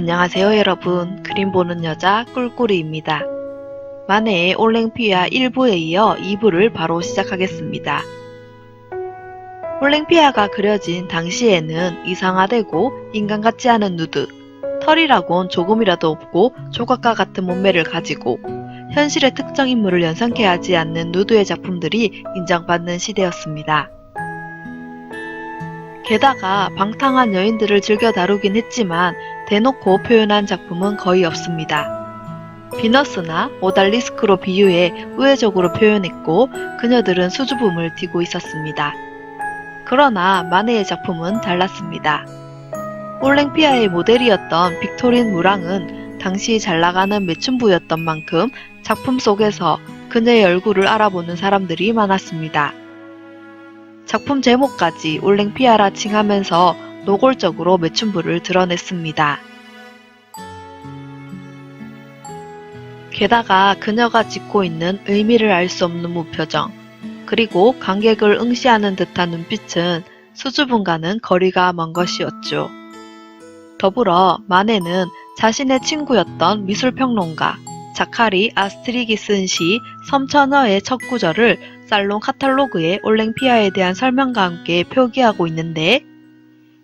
안녕하세요 여러분 그림 보는 여자 꿀꿀이입니다. 만해의 올랭피아 1부에 이어 2부를 바로 시작하겠습니다. 올랭피아가 그려진 당시에는 이상화되고 인간 같지 않은 누드, 털이라곤 조금이라도 없고 조각과 같은 몸매를 가지고 현실의 특정 인물을 연상케 하지 않는 누드의 작품들이 인정받는 시대였습니다. 게다가 방탕한 여인들을 즐겨 다루긴 했지만 대놓고 표현한 작품은 거의 없습니다. 비너스나 오달리스크로 비유해 우회적으로 표현했고 그녀들은 수줍음을 띠고 있었습니다. 그러나 마네의 작품은 달랐습니다. 올랭피아의 모델이었던 빅토린 무랑은 당시 잘 나가는 매춘부였던 만큼 작품 속에서 그녀의 얼굴을 알아보는 사람들이 많았습니다. 작품 제목까지 올랭피아라 칭하면서 노골적으로 매춘부를 드러냈습니다. 게다가 그녀가 짓고 있는 의미를 알 수 없는 무표정, 그리고 관객을 응시하는 듯한 눈빛은 수줍음과는 거리가 먼 것이었죠. 더불어 마네는 자신의 친구였던 미술평론가 자카리 아스트리기 쓴시 섬처녀의 첫 구절을 살롱 카탈로그에 올랭피아에 대한 설명과 함께 표기하고 있는데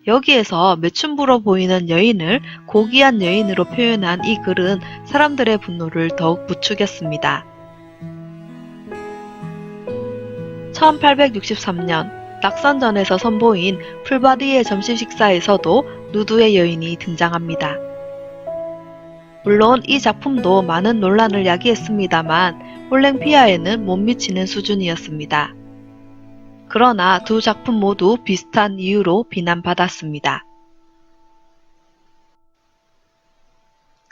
여기에서 매춘부로 보이는 여인을 고귀한 여인으로 표현한 이 글은 사람들의 분노를 더욱 부추겼습니다. 1863년 낙선전에서 선보인 풀바디의 점심 식사에서도 누드의 여인이 등장합니다. 물론 이 작품도 많은 논란을 야기했습니다만 홀랭피아에는 못 미치는 수준이었습니다. 그러나 두 작품 모두 비슷한 이유로 비난받았습니다.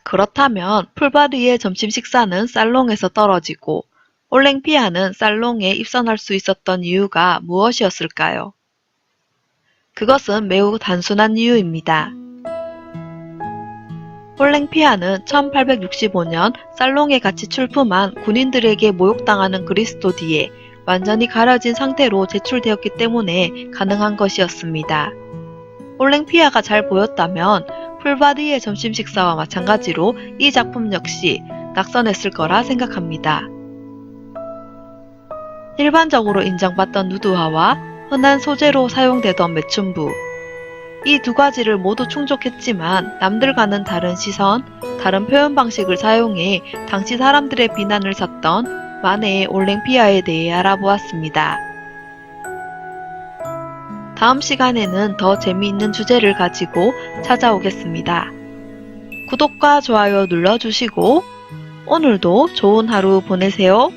그렇다면 풀바디의 점심 식사는 살롱에서 떨어지고 올랭피아는 살롱에 입선할 수 있었던 이유가 무엇이었을까요? 그것은 매우 단순한 이유입니다. 홀랭피아는 1865년 살롱에 같이 출품한 군인들에게 모욕당하는 그리스도 뒤에 완전히 가려진 상태로 제출되었기 때문에 가능한 것이었습니다. 홀랭피아가 잘 보였다면 풀바디의 점심 식사와 마찬가지로 이 작품 역시 낙선했을 거라 생각합니다. 일반적으로 인정받던 누드화와 흔한 소재로 사용되던 매춘부, 이 두 가지를 모두 충족했지만 남들과는 다른 시선, 다른 표현 방식을 사용해 당시 사람들의 비난을 샀던 마네의 올랭피아에 대해 알아보았습니다. 다음 시간에는 더 재미있는 주제를 가지고 찾아오겠습니다. 구독과 좋아요 눌러주시고 오늘도 좋은 하루 보내세요.